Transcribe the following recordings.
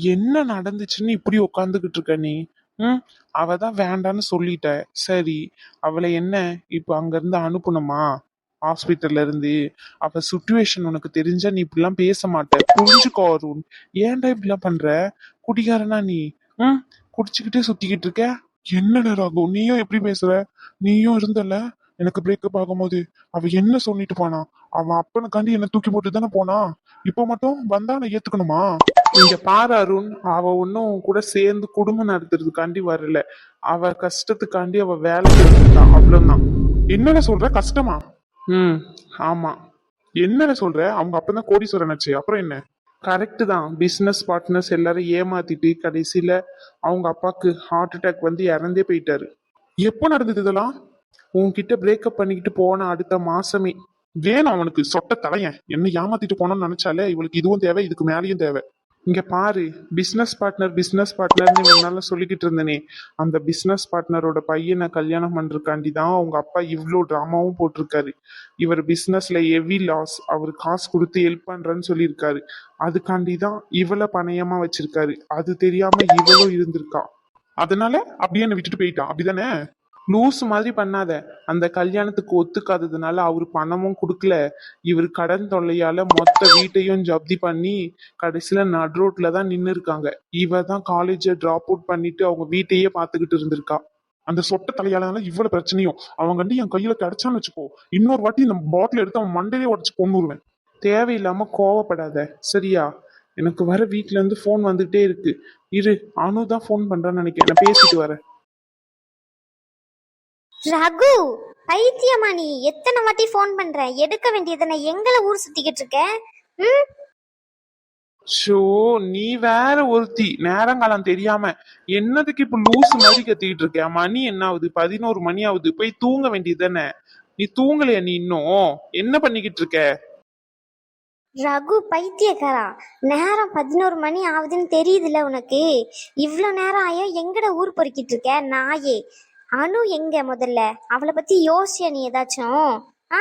என்ன நடந்துச்சுன்னு இப்படி உக்காந்துகிட்டு இருக்க நீ? ம்? அவ தான் வேண்டான்னு சொல்லிட்ட. சரி அவளை என்ன இப்ப அங்க இருந்து அனுப்பணுமா? ஹாஸ்பிட்டல்ல இருந்து. அவ சுச்சுவேஷன் உனக்கு தெரிஞ்சா நீ இப்படிலாம் பேச மாட்ட. புரிஞ்சுக்கோ அருண். ஏன்டா இப்படிலாம் பண்ற? குடிகாரனா நீ? ம்? குடிச்சுக்கிட்டே சுத்திக்கிட்டு இருக்க? என்னடா ராகு நீயும் எப்படி பேசுற? நீயும் இருந்தல? எனக்கு பிரேக்கப் ஆகும்போது. அவ என்ன சொல்லிட்டு போனா? அவன் அப்பனுக்காண்டி என்ன தூக்கி போட்டு தானே போனா? இப்ப மட்டும் வந்தா நான் ஏத்துக்கணுமா? இங்க பாரு அருண் அவ ஒன்னும் கூட சேர்ந்து குடும்பம் நடத்துறதுக்காண்டி வரல. அவ கஷ்டத்துக்காண்டி அவ வேலை செஞ்சுட்டான் அவ்வளவுதான். என்னடா சொல்ற? கஷ்டமா? ம். ஆமா. என்னடா சொல்ற? அவங்க அப்பதான் கோடீஸ்வரன் ஆச்சு. அப்புறம் என்ன? கரெக்ட் தான். பிசினஸ் பார்ட்னர்ஸ் எல்லாரும் ஏமாத்திட்டு கடைசியில அவங்க அப்பாக்கு ஹார்ட் அட்டாக் வந்து இறந்தே போயிட்டாரு. எப்போ நடந்தது இதெல்லாம்? உன்கிட்ட பிரேக்கப் பண்ணிக்கிட்டு போன அடுத்த மாசமே. வேணும் அவனுக்கு சொட்ட தலையன். என்ன ஏமாத்திட்டு போனோம்னு நினைச்சாலே இவளுக்கு இதுவும் தேவை இதுக்கு மேலேயும் தேவை. இங்க பாரு பிசினஸ் பார்ட்னர் பிசினஸ் பார்ட்னர்னு இவனால சொல்லிக்கிட்டு இருந்தனே. அந்த பிசினஸ் பார்ட்னரோட பையனை கல்யாணம் பண்றதுக்காண்டி தான் அவங்க அப்பா இவ்வளோ ட்ராமாவும் போட்டிருக்காரு. இவர் பிசினஸ்ல ஹெவி லாஸ் அவர் காசு கொடுத்து ஹெல்ப் பண்றேன்னு சொல்லியிருக்காரு. அதுக்காண்டி தான் இவளை பணையமா வச்சிருக்காரு. அது தெரியாம இவளும் இருந்திருக்கா. அதனால அப்படியே என்னை விட்டுட்டு போயிட்டான் அப்படிதானே? லூஸ் மாதிரி பண்ணாத. அந்த கல்யாணத்துக்கு ஒத்துக்காததுனால அவர் பணமும் கொடுக்கல. இவர் கடன் தொல்லையால மொத்த வீட்டையும் ஜப்தி பண்ணி கடைசியில நட் ரோட்ல தான் நின்னு இருக்காங்க இவ தான் காலேஜை டிராப் அவுட் பண்ணிட்டு அவங்க வீட்டையே பார்த்துக்கிட்டு இருந்திருக்கா. அந்த சொட்ட தலையாலனால இவ்வளவு பிரச்சனையும். அவங்க வந்து என் கையில கிடைச்சான்னு வச்சுக்கோ. இன்னொரு வாட்டி இந்த பாட்டில் எடுத்து அவன் மண்டையே உடச்சு கொண்டுருவேன் தேவையில்லாம கோவப்படாத. சரியா? எனக்கு வர வீட்டுல இருந்து ஃபோன் வந்துகிட்டே இருக்கு. இரு அனு தான் ஃபோன் பண்றான்னு நினைக்கிறேன். நான் பேசிட்டு வரேன். ரகு பைத்தியமா நீ? எத்தனை வாட்டி ஃபோன் பண்ற? எடுக்க வேண்டியதுன எங்களை ஊர் சுத்திக்கிட்டு இருக்க? ம்? ஷோ நீ வேற ஒருத்தி. நேரங்காலம் தெரியாம. என்னதுக்கு இப்ப லூஸ் மாதிரி கத்திக்கிட்டு இருக்க? மணி என்ன ஆகுது பதினோரு மணி ஆகுது. போய் தூங்க வேண்டியது தானே நீ தூங்கலையா நீ இன்னும்? என்ன பண்ணிக்கிட்டு இருக்க? ரகு பைத்தியக்காரா? நேரம் பதினோரு மணி ஆகுதுன்னு தெரியுதுல உனக்கு? இவ்வளோ நேரம் ஆயோ? எங்கட ஊர் பொறுக்கிட்டு இருக்க? நாயே. அனு எங்க முதல்ல? அவளை பத்தி யோசிய நீ ஏதாச்சும்? ஆ?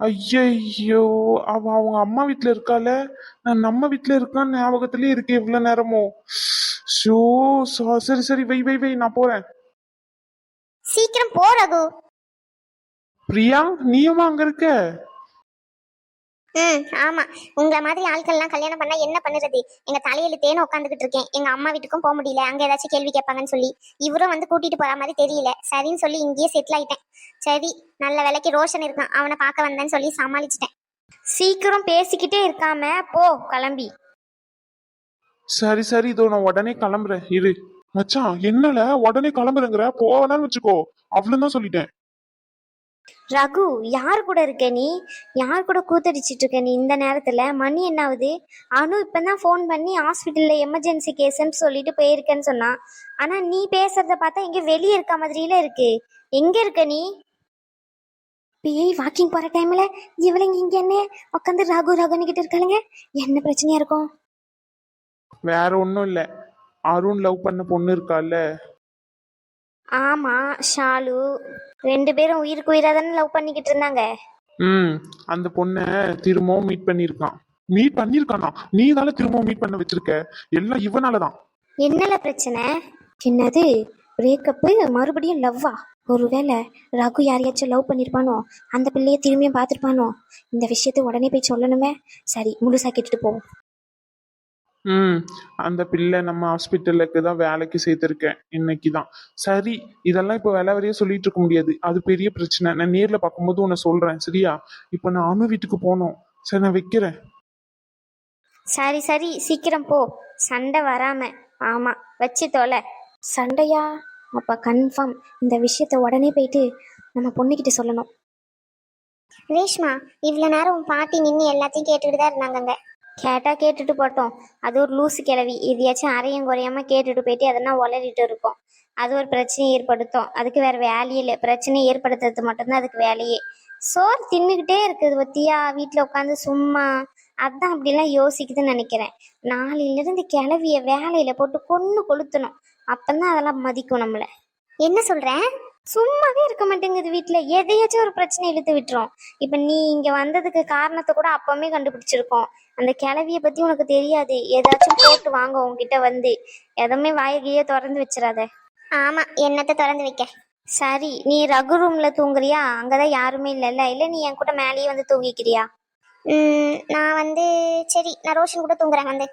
ஐயையோ அவ அவங்க அம்மா வீட்ல இருக்கால நான் நம்ம வீட்ல இருக்கான்னு ஞாபகத்திலே இருக்கேன் இவ்வளவு நேரமோ. ஷோ சரி சரி வை வை வை நான் போறேன். சீக்கிரம் போ ரகு. பிரியா நீயுமா அங்க இருக்க? ம் ஆமா. உங்களை மாதிரி ஆட்கள்லாம் கல்யாணம் பண்ணா என்ன பண்ணுறது? எங்க தலையெழுத்தேன்னு உட்காந்துக்கிட்டு இருக்கேன். எங்க அம்மா வீட்டுக்கும் போக முடியல. அங்க ஏதாச்சும் கேள்வி கேட்பாங்கன்னு சொல்லி. இவரும் வந்து கூட்டிட்டு போற மாதிரி தெரியல. சரின்னு சொல்லி இங்கேயே செட்டில் ஆயிட்டேன். சரி நல்ல வேலைக்கு ரோஷன் இருக்கான். அவனை பார்க்க வந்தேன்னு சொல்லி சமாளிச்சிட்டேன். சீக்கிரம் பேசிக்கிட்டே இருக்காம போ கிளம்பி. சரி சரி இதோ நான் உடனே கிளம்புறேன். இரு. மச்சான் என்னல? உடனே கிளம்புறேங்கிற? போவேன்னு வச்சுக்கோ. அவ்வளவுதான் சொல்லிட்டேன். ரகு யார் கூட இருக்க நீ? யார் கூட கூத்தடிச்சிட்டு இருக்க நீ இந்த நேரத்துல? மணி என்ன ஆகுது அனு இப்பதான் ஃபோன் பண்ணி ஹாஸ்பிட்டல்ல எமர்ஜென்சி கேஸ்ன்னு சொல்லிட்டு போயிருக்கேன்னு சொன்னான். ஆனா நீ பேசுறத பார்த்தா எங்க வெளியே இருக்க மாதிரியில இருக்கு. எங்க இருக்க நீ? பேய் வாக்கிங் போற டைம்ல இவளைங்க இங்க என்ன? உட்காந்து ரகு ரகுன்னுகிட்டு இருக்காளுங்க. என்ன பிரச்சனையா இருக்கும்? வேற ஒண்ணும் இல்ல. அருண் லவ் பண்ண பொண்ணு இருக்கால ஆமா ஷாலு. ரெண்டு பேரும் உயிருக்கு உயிரா தானே லவ் பண்ணிக்கிட்டு இருந்தாங்க. ம் அந்த பொண்ணை திரும்பவும் மீட் பண்ணியிருக்கான். மீட் பண்ணியிருக்கானா? நீ தானே திரும்பவும் மீட் பண்ண வச்சிருக்க. எல்லாம் இவனாலதான். என்னல பிரச்சனை? என்னது? பிரேக்கப்பு மறுபடியும் லவ்வா ஒருவேளை ரகு யாரையாச்சும் லவ் பண்ணியிருப்பானோ அந்த பிள்ளைய திரும்பியும் பார்த்துருப்பானோ? இந்த விஷயத்தை உடனே போய் சொல்லணுமே? சரி முழுசா கேட்டுட்டு போவோம். ம். அந்த பிள்ளை நம்ம ஹாஸ்பிட்டலுக்கு தான் வேலைக்கு சேர்த்திருக்கேன் இன்னைக்கு தான். சரி இதெல்லாம் இப்போ வேலை வரையே சொல்லிட்டு இருக்க முடியாது. அது பெரிய பிரச்சனை. நான் நேர்ல பார்க்கும்போது உன்னை சொல்றேன் சரியா? இப்போ நான் அணு வீட்டுக்கு போகணும். சரி நான் வைக்கிறேன். சரி சரி. சீக்கிரம் போ. சண்டை வராம. ஆமா வச்சு தொலை. சண்டையா? அப்ப கன்ஃபார்ம் இந்த விஷயத்த உடனே போயிட்டு நம்ம பொண்ணுகிட்ட சொல்லணும். ரேஷ்மா இவ்வளோ நேரம் உன் பாட்டி நின்று எல்லாத்தையும் கேட்டுக்கிட்டு தான் இருந்தாங்கங்க. கேட்டா கேட்டுட்டு போட்டோம். அது ஒரு லூசு கிளவி. எதையாச்சும் அரையும் குறையாம கேட்டுட்டு போயிட்டு அதெல்லாம் உளறிட்டு இருக்கோம். அது ஒரு பிரச்சனையை ஏற்படுத்தும். அதுக்கு வேற வேலையே இல்லை. பிரச்சனையை ஏற்படுத்துறது மட்டும்தான் அதுக்கு வேலையே. சோறு தின்னுக்கிட்டே இருக்குது பத்தியா? வீட்டில் உட்காந்து சும்மா. அதான் அப்படிலாம் யோசிக்குதுன்னு நினைக்கிறேன். நாளையிலிருந்து கிளவிய வேலையில போட்டு கொன்று கொளுத்தணும். அப்பதான் அதெல்லாம் மதிக்கும் நம்மளை. என்ன சொல்கிறேன் சும்மாவே இருக்க மாட்டேங்குது வீட்டில் எதையாச்சும் ஒரு பிரச்சனை இழுத்து விட்டுரும். இப்போ நீ இங்கே வந்ததுக்கு காரணத்தை கூட அப்பவுமே கண்டுபிடிச்சிருக்கோம். அந்த கிளவியை பற்றி உனக்கு தெரியாது. ஏதாச்சும் போட்டு வாங்க உன்கிட்ட வந்து. எதுவுமே வாயகையே திறந்து வச்சிடாத. ஆமாம் என்னத்தை திறந்து வைக்க? சரி நீ ரகு ரூமில் தூங்குறியா? அங்கே தான் யாருமே இல்லைல்ல. இல்லை நீ என் கூட மேலேயே வந்து தூங்கிக்கிறியா? நான் வந்து சரி நான் ரோஷன் கூட தூங்குறேன் வந்து.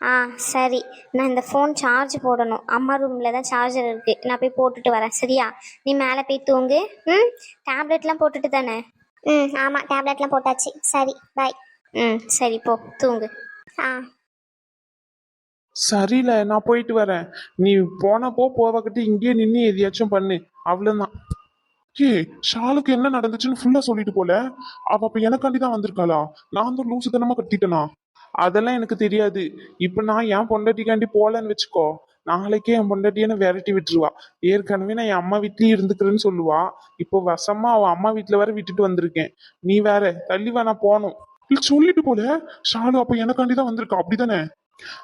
ஆ சரி. நான் இந்த ஃபோன் சார்ஜ் போடணும். அம்மா ரூமில் தான் சார்ஜர் இருக்குது நான் போய் போட்டுட்டு வரேன். சரியா? நீ மேலே போய் தூங்கு. ம்? டேப்லெட்லாம் போட்டுட்டு தானே? ம் ஆமாம் டேப்லெட்லாம் போட்டாச்சு. சரி பாய் ம் சரி போ. தூங்கு. ஆ. சரியில்ல நான் போயிட்டு வரேன். நீ போனப்போ போவக்கிட்டு இங்கேயே நின்று எதையாச்சும் பண்ணு. அவ்வளோதான் ஏ ஷாலுக்கு என்ன நடந்துச்சுன்னு ஃபுல்லாக சொல்லிட்டு போல? அவள் அப்போ எனக்காண்டி தான் வந்திருக்காளா? நான் தான் லூசுத்தனமாக கட்டிட்டேனா? அதெல்லாம் எனக்கு தெரியாது. இப்போ நான் என் பொண்டாட்டிக்காண்டி போகலன்னு வச்சுக்கோ நாளைக்கே என் பொண்டாட்டியை விரட்டி விட்டுருவா. ஏற்கனவே நான் என் அம்மா வீட்லயே இருந்துக்கிறேன்னு சொல்லுவா. இப்போ வசமா அவன் அம்மா வீட்டுல வர விட்டுட்டு வந்திருக்கேன். நீ வேற தள்ளி வேணா போகணும் இல்ல சொல்லிட்டு போல? ஷாலு அப்ப எனக்காண்டி தான் வந்திருக்கா? அப்படிதானே?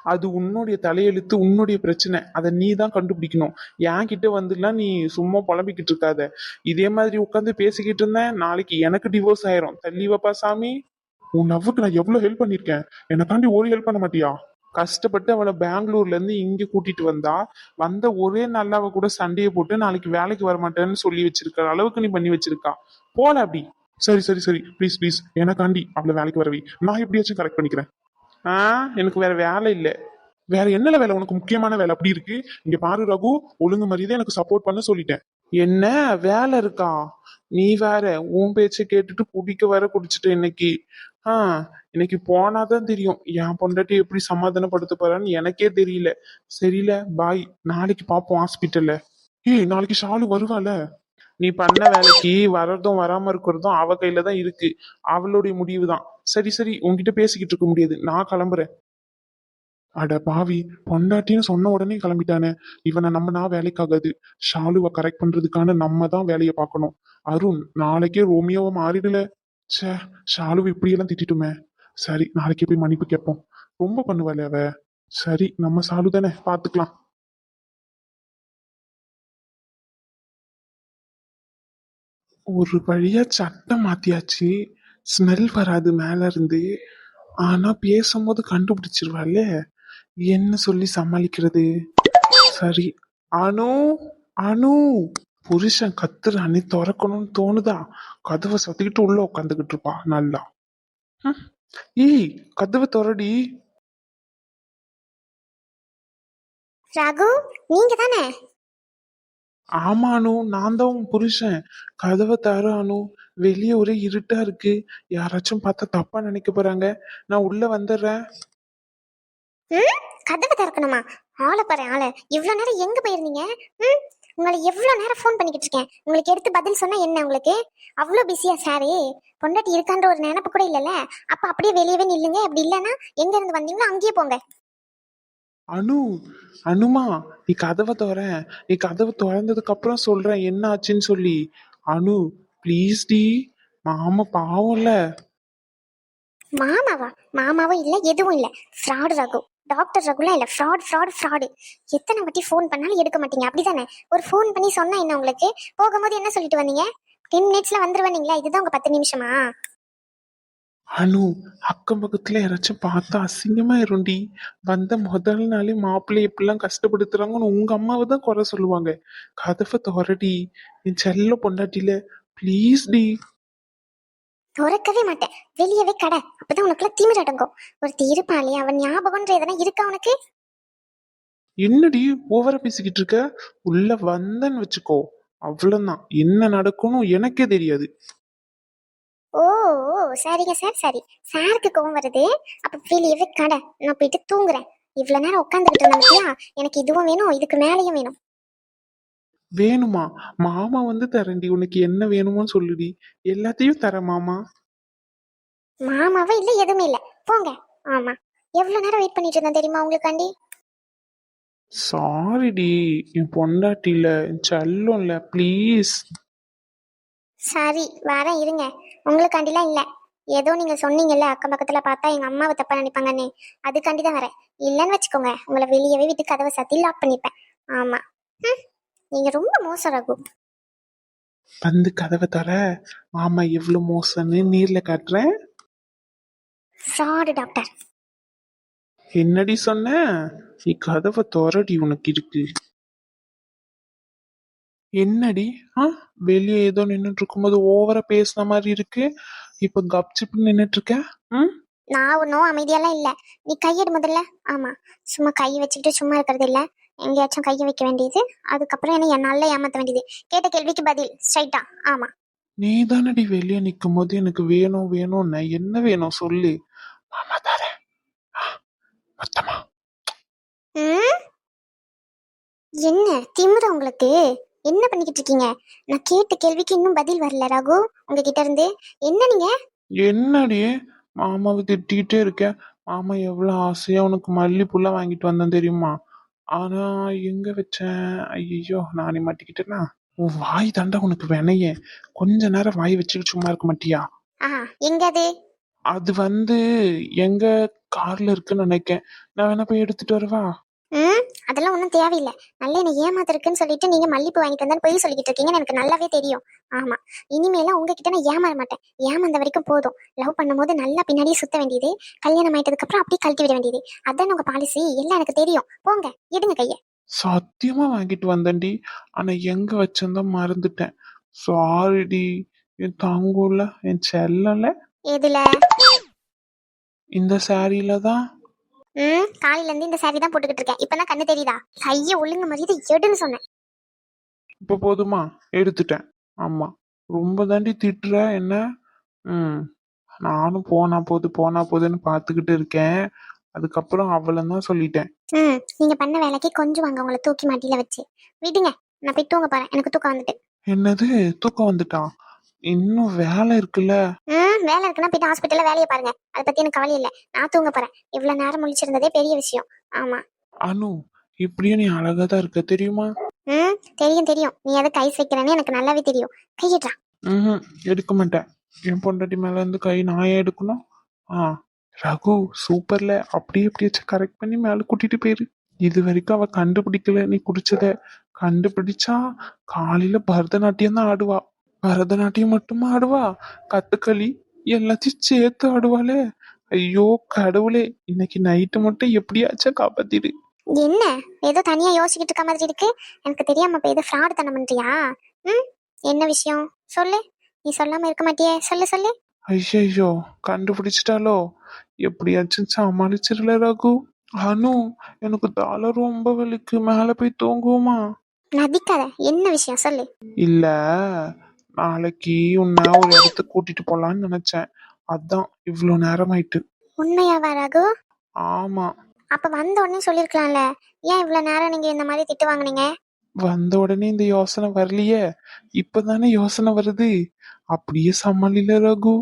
அது உன்னுடைய தலையெழுத்து உன்னுடைய பிரச்சனை. அதை நீ தான் கண்டுபிடிக்கணும். என் கிட்ட வந்துலாம் நீ சும்மா புலம்பிக்கிட்டு இருக்காத. இதே மாதிரி உட்காந்து பேசிக்கிட்டு இருந்தேன். நாளைக்கு எனக்கு டிவோர்ஸ் ஆயிரும். தள்ளிவப்பா சாமி. உன் நவ்வுக்கு நான் எவ்வளவு ஹெல்ப் பண்ணிருக்கேன் தாண்டி ஒரு ஹெல்ப் பண்ண மாட்டியா? கஷ்டப்பட்டு அவளை பெங்களூர்ல இருந்து இங்க கூட்டிட்டு வந்தா வந்த ஒரே நாள்ல அவ கூட சண்டையை போட்டு நாளைக்கு வேலைக்கு வர மாட்டேன்னு சொல்லி வச்சிருக்க அளவுக்கு நீ பண்ணி வச்சிருக்கா. போல அப்படி. சரி சரி சரி. ப்ளீஸ் ப்ளீஸ் எனக்காண்டி அவளை வேலைக்கு வரவி. நான் எப்படியாச்சும் கரெக்ட் பண்ணிக்கிறேன். ஆ? எனக்கு வேற வேலை இல்லை. வேற என்னல வேலை? உனக்கு முக்கியமான வேலை அப்படி இருக்கு? இங்க பாரு ரகு. ஒழுங்கு மரியாதை எனக்கு சப்போர்ட் பண்ண சொல்லிட்டேன். என்ன? வேலை இருக்கா? நீ வேற. உன் பேச்சை கேட்டுட்டு குடிக்க வேற குடிச்சிட்ட இன்னைக்கு. ஆ இன்னைக்கு போனாதான் தெரியும். என் பொண்டாட்டி எப்படி சமாதானப்படுத்த போறான்னு எனக்கே தெரியல. சரியில பாய் நாளைக்கு பாப்போம் ஹாஸ்பிட்டல்ல ஏய் நாளைக்கு ஷாலு வருவாள? நீ பண்ண வேலைக்கு வர்றதும் வராம இருக்கிறதும் அவ கையில தான் இருக்கு. அவளுடைய முடிவு தான் சரி சரி உன்கிட்ட பேசிக்கிட்டு இருக்க முடியாது. நான் கிளம்புறேன். அட பாவி பொண்டாட்டின்னு சொன்ன உடனே கிளம்பிட்டானே. இவனை நம்ம நான் வேலைக்காகாது ஷாலுவை கரெக்ட் பண்றதுக்கான நம்ம தான் வேலையை பார்க்கணும். அருண் நாளைக்கே ரோமியோவை மாறிடல. ச்சே ஷாலு இப்படியெல்லாம் திட்டிட்டுமே. சரி நாளைக்கு போய் மன்னிப்பு கேட்போம். ரொம்ப பண்ணுவாளே அவ. சரி நம்ம சாலு தானே பார்த்துக்கலாம் ஒரு வழியா சட்டம் மாத்தியாச்சு. ஸ்மெல் வராது மேல இருந்து ஆனா பேசும்போது கண்டுபிடிச்சிருவாள்ல என்ன சொல்லி சமாளிக்கிறது? சரி அனு அனு. புருஷன் கத்துறான்னு திறக்கணும்னு தோணுதா? கதவை சத்திக்கிட்டு உள்ள உட்காந்துக்கிட்டு இருப்பா நல்லா. ஏய் கதவை திறடி. ரகு நீங்க தானே? ஆமா அனு. நான் தான் உன் புருஷன். கதவை தர அனு. வெளியே ஒரே இருட்டா இருக்கு. யாராச்சும் பார்த்தா தப்பா நினைக்க போறாங்க. நான் உள்ள வந்துடுறேன். கதவை திறக்கணுமா? ஆளை பாரு ஆளை. இவ்வளோ நேரம் எங்க போயிருந்தீங்க? உங்களை எவ்வளோ நேரம் ஃபோன் பண்ணிக்கிட்டு இருக்கேன்? உங்களுக்கு எடுத்து பதில் சொன்னா என்ன உங்களுக்கு? அவ்வளோ பிஸியா சாரி. பொண்டாட்டி இருக்கான்ற ஒரு நினைப்பு கூட இல்லைல்ல? அப்ப அப்படியே வெளியவே நில்லுங்க. அப்படி இல்லைன்னா எங்க இருந்து வந்தீங்களோ அங்கேயே போங்க. அனு அனுமா நீ கதவை திற. நீ கதவை திறந்ததுக்கு அப்புறம் சொல்றேன். என்ன ஆச்சுன்னு சொல்லி. அனு ப்ளீஸ் டி. மாமா பாவம்ல மாமாவா? மாமாவும் இல்ல எதுவும் இல்ல. ஃப்ராடு ரகு டாக்டர் ரகுலா இல்லை ஃப்ராட் ஃப்ராட் ஃப்ராடு எத்தனை வாட்டி ஃபோன் பண்ணாலும் எடுக்க மாட்டீங்க. அப்படிதானே? ஒரு ஃபோன் பண்ணி சொன்னா என்ன உங்களுக்கு? போகும்போது என்ன சொல்லிட்டு வந்தீங்க? டென் மினிட்ஸ்ல வந்துருவீங்களா இதுதான் உங்க பத்து நிமிஷமா? அனு அக்கம் பக்கத்துல யாராச்சும் பார்த்தா அசிங்கமா இருண்டி. வந்த முதல் நாளே மாப்பிள்ளை எப்படிலாம் கஷ்டப்படுத்துறாங்கன்னு உங்க அம்மாவை தான் குறை சொல்லுவாங்க. கதவை தோரடி என் செல்ல பொண்டாட்டில ப்ளீஸ் டி. திறக்கவே மாட்டேன். வெளியவே கடை. அப்பதான் உனக்குலாம் திமிர் அடங்கும். ஒருத்தி இருப்பாளே அவன் ஞாபகம்ன்ற எதனா இருக்கா உனக்கு? என்னடி ஓவரா பேசிக்கிட்டு இருக்க? உள்ள வந்தேன்னு வச்சுக்கோ. அவ்வளவுதான். என்ன நடக்கும்னு எனக்கே தெரியாது. ஓ ஓ, சரிங்க சார் சரி. சாருக்கு கோவம் வருது. அப்ப வெளியவே கடை. நான் போயிட்டு தூங்குறேன். இவ்வளவு நேரம் உட்காந்துக்கிட்டு இருந்தேன் எனக்கு இதுவும் வேணும் இதுக்கு மேலேயும் வேணும். வேணுமா? மாமா வந்து தரேன்டி. உனக்கு என்ன வேணுமோன்னு சொல்லுடி. எல்லாத்தையும் தரேன் மாமா. மாமாவே இல்ல எதுவுமே இல்ல. போங்க. ஆமா. எவ்வளவு நேரம் வெயிட் பண்ணிட்டு இருந்தேன் தெரியுமா உங்களுக்காண்டி? சாரிடி என் பொண்டாட்டில என் செல்லம் இல்ல ப்ளீஸ் சரி வரேன் இருங்க. உங்களுக்காண்டிலாம் இல்ல. ஏதோ நீங்க சொன்னீங்கல்ல அக்கம் பக்கத்துல பார்த்தா எங்க அம்மாவை தப்பா நினைப்பாங்கன்னு. அதுக்காண்டி தான் வரேன். இல்லைன்னு வச்சுக்கோங்க. உங்களை வெளியவே விட்டு கதவை சத்தி லாக் பண்ணிப்பேன். ஆமா. ஹம், நீங்க ரொம்ப மோசம் ரகு. வந்து கதவை தர மாமா எவ்வளவு மோசம்னு நீர்ல காட்டுறேன் ஃப்ராடு டாக்டர் என்னடி சொன்ன? நீ கதவை திறடி உனக்கு இருக்கு. என்னடி? ஆ? வெளியே ஏதோ நின்னுட்டு இருக்கும்போது ஓவரா பேசுன மாதிரி இருக்கு. இப்ப கப்சிப்பு நின்னுட்டு இருக்க ம் நான் ஒன்றும் அமைதியெல்லாம் இல்லை. நீ கையெடு முதல்ல. ஆமா. சும்மா கை வச்சுக்கிட்டு சும்மா இருக்கிறது இல்ல. எங்கேயாச்சும் கையை வைக்க வேண்டியது. அதுக்கப்புறம் என்ன என்னால ஏமாத்த வேண்டியது. கேட்ட கேள்விக்கு பதில் ஸ்ட்ரைட்டா ஆமா. நீ தானடி வெளியே நிக்கும் போது எனக்கு வேணும் வேணும்னு. என்ன வேணும் சொல்லு. மாமா தரேன் மொத்தமா? என்ன? திமிரு உங்களுக்கு? என்ன பண்ணிக்கிட்டு இருக்கீங்க? நான் கேட்ட கேள்விக்கு இன்னும் பதில் வரல ரகு. உங்ககிட்ட இருந்து. என்ன நீங்க? என்னடி? மாமாவை திட்டிக்கிட்டே இருக்க. மாமா எவ்வளவு ஆசையா உனக்கு மல்லிப்பூலாம் வாங்கிட்டு வந்தேன் தெரியுமா? ஆனா எங்க வச்சேன்? ஐயோ நானே மாட்டிக்கிட்டேனா? உன் வாய் தாண்டா உனக்கு வினைய. கொஞ்ச நேரம் வாய் வச்சுக்கிட்டு சும்மா இருக்க மாட்டியா? எங்க அது? அது வந்து எங்க கார்ல இருக்குன்னு நினைக்கேன். நான் வேணா போய் எடுத்துட்டு வரவா? ம் அதெல்லாம் ஒன்றும் தேவையில்லை. நல்ல என்ன ஏமாத்திருக்குன்னு சொல்லிட்டு நீங்க மல்லிப்பூ வாங்கிட்டு வந்தான்னு பொய் சொல்லிக்கிட்டு இருக்கீங்கன்னு எனக்கு நல்லாவே தெரியும். ஆமா. இனிமேலாம் உங்ககிட்ட நான் ஏமாற மாட்டேன். ஏமாந்த வரைக்கும் போதும். லவ் பண்ணும்போது நல்லா பின்னாடியே சுத்த வேண்டியது. கல்யாணம் ஆயிட்டதுக்கு அப்புறம் அப்படியே கழட்டி விட வேண்டியது. அதான் உங்க பாலிசி எல்லாம் எனக்கு தெரியும். போங்க. எடுங்க கைய. சத்தியமா வாங்கிட்டு வந்தேன்டி. ஆனா எங்க வச்சிருந்தா மறந்துட்டேன். சாரிடி என் தங்குல என் செல்லல எதுல? இந்த சாரியில தான். ம் காலையில இருந்து இந்த சாரி தான் போட்டுக்கிட்டு இருக்கேன். இப்பதான் கண்ணு தெரியுதா? கைய ஒழுங்கு மரியாதை எடுன்னு சொன்னேன். இப்ப போதுமா? எடுத்துட்டேன். ஆமா. ரொம்ப தாண்டி திட்டுற என்ன? ம். நானும் போனா போது போனா போதுன்னு பாத்துக்கிட்டு இருக்கேன். அதுக்கப்புறம் அவளை தான் சொல்லிட்டேன். ம் நீங்க பண்ண வேலைக்கு கொஞ்சம் வாங்க. உங்களை தூக்கி மாட்டியில வச்சு. விடுங்க. நான் போய் தூங்க போறேன். எனக்கு தூக்கம் வந்துட்டு. என்னது? தூக்கம் வந்துட்டான் இன்னும் வேலை இருக்குல்ல? வேலை இருக்குன்னா போயிட்டு ஹாஸ்பிட்டல்ல வேலையை பாருங்க. அதை பத்தி எனக்கு கவலை இல்லை. நான் தூங்க போறேன். இவ்வளவு நேரம் முழிச்சிருந்ததே பெரிய விஷயம். ஆமா. அனு இப்படியே நீ அழகா தான் இருக்க தெரியுமா? ம் தெரியும் தெரியும். நீ எதை கை வைக்கிறேன்னு எனக்கு நல்லாவே தெரியும். கையிட்றா ம் எடுக்க மாட்டேன். என் பொண்டாட்டி மேல இருந்து கை நான் ஏன் எடுக்கணும்? ஆ ரகு சூப்பர்ல. அப்படியே அப்படியே கரெக்ட் பண்ணி மேல கூட்டிட்டு போயிரு. இது வரைக்கும் அவ கண்டுபிடிக்கல. நீ குடிச்சத கண்டுபிடிச்சா காலையில பரதநாட்டியம் தான் ஆடுவா. பரதநாட்டியம் மட்டுமா ஆடுவா? கத்துக்களி. எல்லாத்தையும் சேர்த்து ஆடுவாளே. ஐயோ கடவுளே இன்னைக்கு நைட்டு மட்டும் எப்படியாச்சும் காப்பாத்திடு. என்ன? ஏதோ தனியா யோசிக்கிட்டு இருக்க மாதிரி இருக்கு. எனக்கு தெரியாம இப்ப ஏதோ ஃப்ராட் தனம் பண்றியா? ம்? என்ன விஷயம்? சொல்லு. நீ சொல்லாம இருக்க மாட்டியே. சொல்லு சொல்லு. ஐயோ கண்டுபிடிச்சிட்டாலோ எப்படியாச்சும் சமாளிச்சிடல ரகு. அனு எனக்கு தலை ரொம்ப வலிக்கு. மேல போய் தூங்குவோமா? நதிக்காத. என்ன விஷயம்? சொல்லு. இல்ல. நாளைக்கு உன்னை ஒரு இடத்துக்கு கூட்டிட்டு போலான்னு நினைச்சேன். அதான் இவ்வளவு நேரம் ஆயிட்டு உண்மையாவா ரகு? ஆமா. அப்ப வந்த உடனே சொல்லிருக்கலாம்ல. ஏன் இவ்வளவு நேரம் நீங்க இந்த மாதிரி திட்டு வாங்குனீங்க? வந்த உடனே இந்த யோசனை வரலையே. இப்பதானே யோசனை வருது. அப்படியே சமாளில ரகு.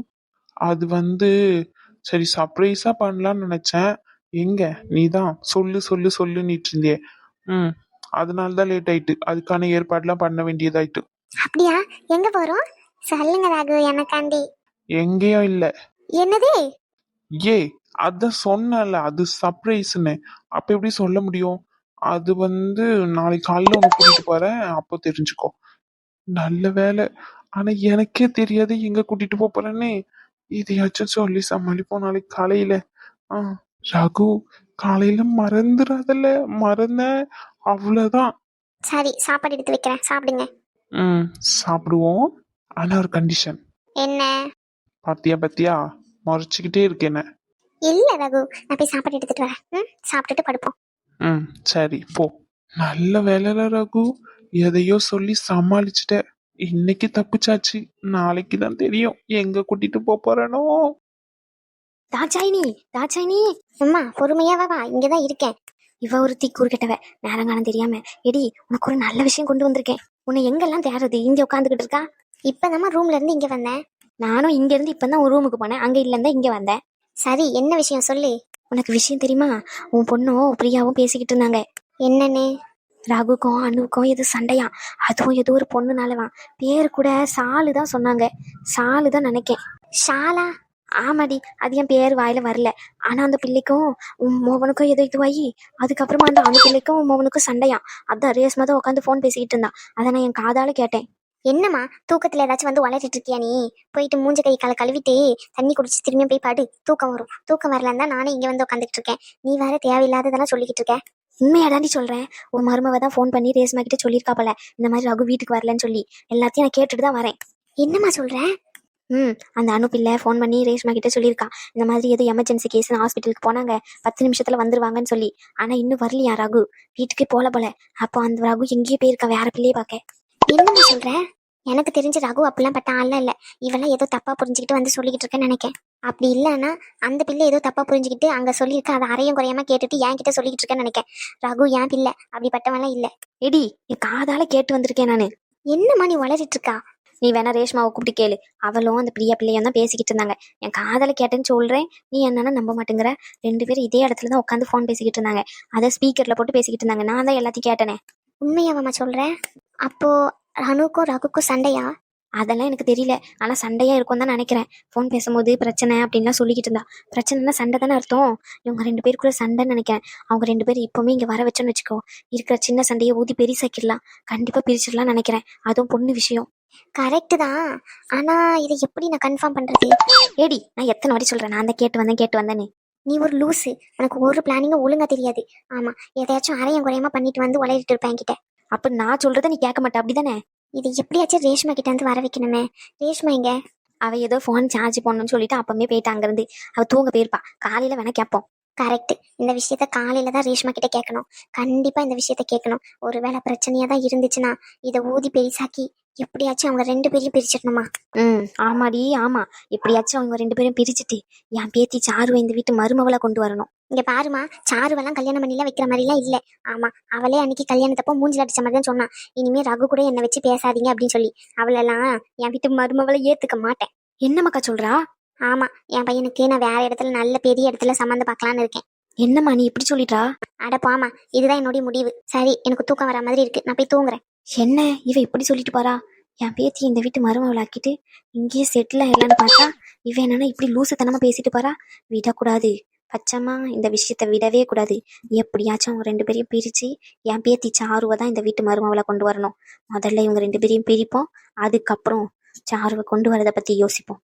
அது வந்து சரி சர்ப்ரைஸா பண்ணலாம்னு நினைச்சேன். எங்க? நீதான். சொல்லு சொல்லு சொல்லுன்னுட்டு இருந்தியே. ம். அதனாலதான் லேட் ஆயிட்டு. அதுக்கான ஏற்பாடுலாம் பண்ண வேண்டியதாயிட்டு. அப்படியா? எங்க போறோம்? சொல்லுங்க ரகு எனக்காண்டி. எங்கேயும் இல்ல. என்னது? ஏ அதான் சொன்னல அது சர்ப்ரைஸ்னு அப்ப எப்படி சொல்ல முடியும்? அது வந்து நாளைக்கு காலையில உனக்கு கூட்டிட்டு போறேன் அப்போ தெரிஞ்சுக்கோ. நல்ல வேலை ஆனா எனக்கே தெரியாது எங்க கூட்டிட்டு போப் போறேன்னு. இதையாச்சும் சொல்லி சமாளிப்போம் நாளைக்கு காலையில. ஆ ரகு காலையில மறந்துடாதல்ல மறந்த. அவ்வளவுதான். சரி சாப்பாடு எடுத்து வைக்கிறேன் சாப்பிடுங்க. ம். சாப்பிடுவோம். ஆனா ஒரு கண்டிஷன் என்ன? பாத்தியா பாத்தியா? முறைச்சுக்கிட்டே இருக்கேன இல்ல ரகு. நான் போய் சாப்பாடு எடுத்துட்டு வரேன். ம்? சாப்பிட்டுட்டு படுப்போம். ம் சரி போ. நல்ல வேலைல ரகு. எதையோ சொல்லி சமாளிச்சுட்ட. இன்னைக்கு தப்பிச்சாச்சு. நாளைக்கு தான் தெரியும். எங்க கூட்டிட்டு போப் போறேனோ? தாச்சாயினி தாச்சாயினி அம்மா பொறுமையாவா வா இங்கதான் இருக்கேன். இவ ஒரு தீக்கூறு கெட்டவ. நேரங்காலம் தெரியாம. எடி உனக்கு ஒரு நல்ல விஷயம் கொண்டு வந்திருக்கேன். உன்னை எங்கெல்லாம் தேடுறது? இங்க உட்காந்துக்கிட்டு இருக்கா? இப்பதாம்மா ரூம்ல இருந்து இங்க வந்தேன். நானும் இங்க இருந்து இப்பதான் ஒரு ரூமுக்கு போனேன். அங்க இல்ல இங்க வந்தேன். சரி என்ன விஷயம்? சொல்லு. உனக்கு விஷயம் தெரியுமா? உன் பொண்ணும் பிரியாவும் பேசிக்கிட்டு இருந்தாங்க. என்னன்னு? ரகுக்கும் அனுவுக்கும் எது சண்டையா அதுவும் ஏதோ ஒரு பொண்ணுனாலவான் பேர் கூட சாலு தான் சொன்னாங்க. சாலு தான் நினைக்கேன். ஷாலா? ஆமாடி அது என் பேர் வாயில வரல. ஆனா அந்த பிள்ளைக்கும் உன் மோகனுக்கும் ஏதோ இதுவாகி அதுக்கப்புறமா அந்த அணு பிள்ளைக்கும் மோகனுக்கும் சண்டையா அதான் ரேஸ்மா தான் உட்காந்து ஃபோன் பேசிக்கிட்டு இருந்தான் அதை நான் என் காதால கேட்டேன். என்னம்மா தூக்கத்துல ஏதாச்சும் வந்து உளறிட்டு இருக்கியா நீ? போயிட்டு மூஞ்ச கை காலை கழுவிட்டு தண்ணி குடிச்சு திரும்பியும் போய் பாடு. தூக்கம் வரும். தூக்கம் வரலன்னு தான் நானே இங்க வந்து உட்காந்துட்டு இருக்கேன். நீ வேற தேவையில்லாததெல்லாம் சொல்லிக்கிட்டு இருக்க. உண்மையாடாண்டி சொல்றேன். உன் மருமவ தான் ஃபோன் பண்ணி ரேஸ்மா கிட்ட சொல்லியிருக்கா போல. இந்த மாதிரி ரகு வீட்டுக்கு வரலன்னு சொல்லி. எல்லாத்தையும் நான் கேட்டுட்டு தான் வரேன். என்னம்மா சொல்ற? ம் அந்த அனுப்பில்ல ஃபோன் பண்ணி ரேஷ்மா கிட்ட சொல்லியிருக்கா. இந்த மாதிரி ஏதோ எமர்ஜென்சி கேஸ் ஹாஸ்பிட்டலுக்கு போனாங்க. பத்து நிமிஷத்துல வந்துருவாங்கன்னு சொல்லி. ஆனா இன்னும் வரலையா ரகு? வீட்டுக்கு போல போல. அப்போ அந்த ரகு எங்கேயோ போயிருக்கா வேற பிள்ளையே பார்க்க. என்னம்மா சொல்ற? எனக்கு தெரிஞ்ச ரகு அப்படிலாம் பட்ட ஆள்லாம் இல்ல. இவெல்லாம் ஏதோ தப்பா புரிஞ்சுக்கிட்டு வந்து சொல்லிக்கிட்டு இருக்கேன்னு நினைக்கேன். அப்படி இல்லைன்னா அந்த பிள்ளை ஏதோ தப்பா புரிஞ்சுக்கிட்டு அங்க சொல்லியிருக்க அதை அரையும் குறையாம கேட்டுட்டு என் கிட்ட சொல்லிக்கிட்டு இருக்கேன்னு நினைக்கேன். ரகு என் பிள்ளை அப்படிப்பட்டவன்லாம் இல்ல. எடி காதால கேட்டு வந்திருக்கேன் நானு. என்னம்மா நீ வளரிட்டு இருக்கா? நீ வேணா ரேஷ்மாவை கூப்பிட்டு கேளு. அவளும் அந்த பிரியா பிள்ளையும் தான் பேசிக்கிட்டு இருந்தாங்க. என் காதலை கேட்டேன்னு சொல்றேன். நீ என்னன்னா நம்ப மாட்டேங்கிற. ரெண்டு பேரும் இதே இடத்துல தான் உட்காந்து ஃபோன் பேசிக்கிட்டு இருந்தாங்க. அதை ஸ்பீக்கர்ல போட்டு பேசிக்கிட்டு இருந்தாங்க. நான் தான் எல்லாத்தையும் கேட்டேனே. உண்மையாவாமா சொல்கிறேன் அப்போ அனுக்கும் ரகுக்கும் சண்டையா? அதெல்லாம் எனக்கு தெரியல. ஆனால் சண்டையாக இருக்கும் தான் நினைக்கிறேன். ஃபோன் பேசும்போது பிரச்சனை அப்படின்லாம் சொல்லிக்கிட்டு இருந்தா. பிரச்சனைனா சண்டை தானே அர்த்தம்? இவங்க ரெண்டு பேருக்குள்ள சண்டைன்னு நினைக்கிறேன். அவங்க ரெண்டு பேரும் இப்பவுமே இங்கே வர வச்சோன்னு வச்சுக்கோ. இருக்கிற சின்ன சண்டையை ஊதி பெருசாக்கிடலாம். கண்டிப்பாக பிரிச்சிடலாம் நினைக்கிறேன். அதுவும் பொண்ணு விஷயம். கரெக்டு தான். ஆனா இதை எப்படி நான் கன்ஃபார்ம் பண்றது? ஏடி நான் எத்தனை வாட்டி சொல்றேன்? நான் தான் கேட்டு வந்தேன் கேட்டு வந்தேன்னு. நீ ஒரு லூசு எனக்கு ஒரு பிளானிங்கும் ஒழுங்கா தெரியாது. ஆமா எதையாச்சும் அரையும் குறையமா பண்ணிட்டு வந்து உளறிட்டு இருப்பேன் என்கிட்ட. அப்ப நான் சொல்றதை நீ கேட்க மாட்ட அப்படிதானே? இது எப்படியாச்சும் ரேஷ்மா கிட்ட வந்து வர வைக்கணுமே. ரேஷ்மா எங்க? அவ ஏதோ ஃபோன் சார்ஜ் போடணும்னு சொல்லிட்டு அப்பமே போயிட்டா அங்கிருந்து. அவ தூங்க போயிருப்பா. காலையில வேணா கேட்போம். கரெக்ட் இந்த விஷயத்த காலையில தான் ரேஷ்மா கிட்ட கேட்கணும். கண்டிப்பா இந்த விஷயத்த கேட்கணும். ஒருவேளை பிரச்சனையா தான் இருந்துச்சுன்னா இதை ஊதி பெரிசாக்கி எப்படியாச்சும் அவங்க ரெண்டு பேரையும் பிரிச்சிடணுமா? ம் ஆமாடி ஆமா. எப்படியாச்சும் அவங்க ரெண்டு பேரும் பிரிச்சுட்டு என் பேத்தி சாருவை இந்த வீட்டு மருமவளை கொண்டு வரணும். இங்க பாருமா சாருவெல்லாம் கல்யாணம் பண்ணிலாம் வைக்கிற மாதிரிலாம் இல்ல. ஆமா அவளே அன்னைக்கு கல்யாணத்தப்போ மூஞ்சில அடிச்ச மாதிரி தான் சொன்னான் இனிமே ரகு கூட என்னை வச்சு பேசாதீங்க அப்படின்னு சொல்லி. அவளெல்லாம் என் வீட்டு மருமவளை ஏத்துக்க மாட்டேன். என்ன மக்கா சொல்றா? ஆமா என் பையனுக்கு நான் வேற இடத்துல நல்ல பெரிய இடத்துல சம்மந்தம் பார்க்கலான்னு இருக்கேன். என்னம்மா நீ இப்படி சொல்லிட்டா? அட போமா இதுதான் என்னுடைய முடிவு. சரி எனக்கு தூக்கம் வர மாதிரி இருக்கு. நான் போய் தூங்குறேன். என்ன? இவ இப்படி சொல்லிட்டு பாரா என் பேத்தி இந்த வீட்டு மருமவளாக்கிட்டு இங்கேயே செட்டில் ஆயிடலான்னு பார்த்தா இவ என்னன்னா இப்படி லூசுத்தனமா பேசிட்டு பாரா விடக்கூடாது. பச்சம்மா இந்த விஷயத்த விடவே கூடாது. எப்படியாச்சும் அவங்க ரெண்டு பேரையும் பிரிச்சு என் பேத்தி சாருவை தான் இந்த வீட்டு மருமவளை கொண்டு வரணும். முதல்ல இவங்க ரெண்டு பேரையும் பிரிப்போம். அதுக்கப்புறம் சாருவை கொண்டு வரதை பத்தி யோசிப்போம்.